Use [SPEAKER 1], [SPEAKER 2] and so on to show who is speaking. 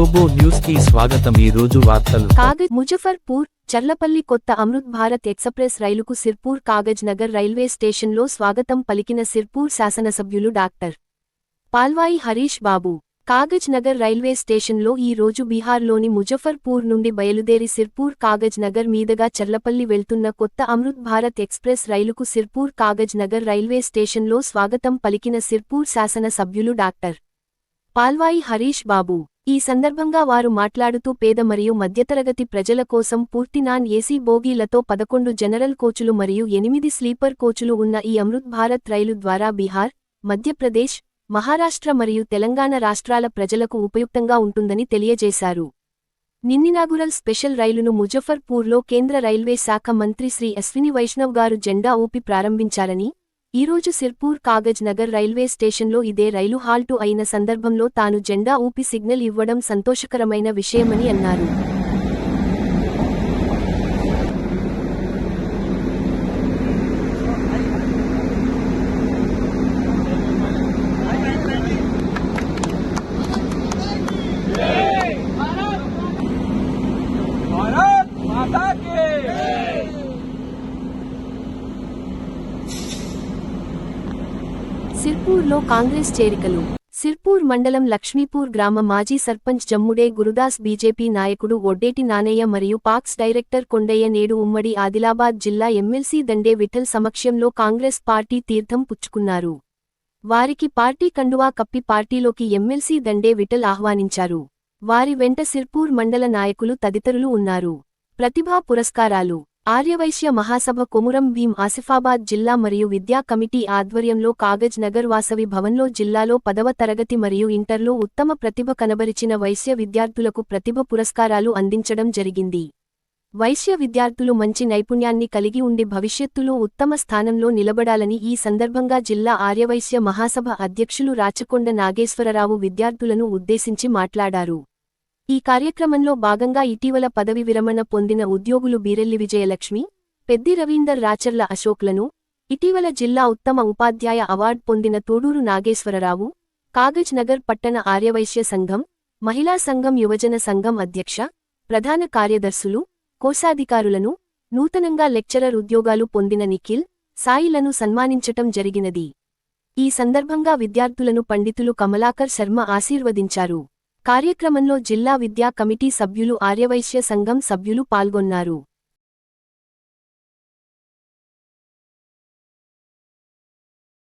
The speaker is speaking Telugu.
[SPEAKER 1] గ్లోబో న్యూస్కి స్వాగతం. ఈ రోజు వార్తలు.
[SPEAKER 2] కాగజ్ ముజఫర్పూర్ చర్లపల్లి కొత్త అమృత్ భారత్ ఎక్స్ప్రెస్ రైలుకు సిర్పూర్ కాగజ్ నగర్ రైల్వే స్టేషన్లో స్వాగతం పలికిన సిర్పూర్ శాసనసభ్యులు డాక్టర్ పాల్వాయి హరీష్ బాబు. కాగజ్ నగర్ రైల్వే స్టేషన్లో ఈ రోజు బీహార్లోని ముజఫర్పూర్ నుండి బయలుదేరి సిర్పూర్ కాగజ్ నగర్ మీదుగా చర్లపల్లి వెళ్తున్న కొత్త అమృత్ భారత్ ఎక్స్ప్రెస్ రైలుకు సిర్పూర్ కాగజ్ నగర్ రైల్వే స్టేషన్లో స్వాగతం పలికిన సిర్పూర్ శాసనసభ్యులు డాక్టర్ పాల్వాయి హరీష్ బాబు. ఈ సందర్భంగా వారు మాట్లాడుతూ పేద మరియు మధ్యతరగతి ప్రజల కోసం పూర్తి నాన్ ఏసీ బోగీలతో పదకొండు జనరల్ కోచులు మరియు ఎనిమిది స్లీపర్ కోచులు ఉన్న ఈ అమృత్ భారత్ రైలు ద్వారా బీహార్ మధ్యప్రదేశ్ మహారాష్ట్ర మరియు తెలంగాణ రాష్ట్రాల ప్రజలకు ఉపయుక్తంగా ఉంటుందని తెలియజేశారు. నిన్నినాగురల్ స్పెషల్ రైలును ముజఫర్పూర్లో కేంద్ర రైల్వే శాఖ మంత్రి శ్రీ అశ్విని వైష్ణవ్ గారు జెండా ఊపి ప్రారంభించారని ఈరోజు సిర్పూర్ కాగజ్ నగర్ రైల్వే స్టేషన్లో ఇదే రైలు హాల్టు అయిన సందర్భంలో తాను జెండా ఊపి సిగ్నల్ ఇవ్వడం సంతోషకరమైన విషయమని అన్నారు. సిర్పూర్లో కాంగ్రెస్ చేరికలు. సిర్పూర్ మండలం లక్ష్మీపూర్ గ్రామ మాజీ సర్పంచ్ జమ్ముడే గురుదాస్ బీజేపీ నాయకుడు ఒడ్డేటి నానయ్య మరియు పాక్స్ డైరెక్టర్ కొండయ్య నేడు ఉమ్మడి ఆదిలాబాద్ జిల్లా ఎమ్మెల్సీ దండే విఠల్ సమక్షంలో కాంగ్రెస్ పార్టీ తీర్థం పుచ్చుకున్నారు. వారికి పార్టీ కండువా కప్పి పార్టీలోకి ఎమ్మెల్సీ దండే విఠల్ ఆహ్వానించారు. వారి వెంట సిర్పూర్ మండల నాయకులు తదితరులు ఉన్నారు. ప్రతిభా పురస్కారాలు. ఆర్యవైశ్య మహాసభ కొమురం భీం ఆసిఫాబాద్ జిల్లా మరియు విద్యా కమిటీ ఆధ్వర్యంలో కాగజ్ నగర్ వాసవి భవన్లో జిల్లాలో పదవ తరగతి మరియు ఇంటర్లో ఉత్తమ ప్రతిభ కనబరిచిన వైశ్య విద్యార్థులకు ప్రతిభ పురస్కారాలు అందించడం జరిగింది. వైశ్య విద్యార్థులు మంచి నైపుణ్యాన్ని కలిగి ఉండి భవిష్యత్తులో ఉత్తమ స్థానంలో నిలబడాలని ఈ సందర్భంగా జిల్లా ఆర్యవైశ్య మహాసభ అధ్యక్షులు రాచకొండ నాగేశ్వరరావు విద్యార్థులను ఉద్దేశించి మాట్లాడారు. ఈ కార్యక్రమంలో భాగంగా ఇటీవల పదవి విరమణ పొందిన ఉద్యోగులు బీరెల్లి విజయలక్ష్మి పెద్ది రవీందర్ రాచర్ల అశోక్లను ఇటీవల జిల్లా ఉత్తమ ఉపాధ్యాయ అవార్డు పొందిన తోడూరు నాగేశ్వరరావు కాగజ్ నగర్ పట్టణ ఆర్యవైశ్య సంఘం మహిళా సంఘం యువజన సంఘం అధ్యక్ష ప్రధాన కార్యదర్శులు కోశాధికారులను నూతనంగా లెక్చరర్ ఉద్యోగాలు పొందిన నిఖిల్ సాయిలను సన్మానించటం జరిగినది. ఈ సందర్భంగా విద్యార్థులను పండితులు కమలాకర్ శర్మ ఆశీర్వదించారు. కార్యక్రమంలో జిల్లా విద్యా కమిటీ సభ్యులు ఆర్యవైశ్య సంఘం సభ్యులు పాల్గొన్నారు.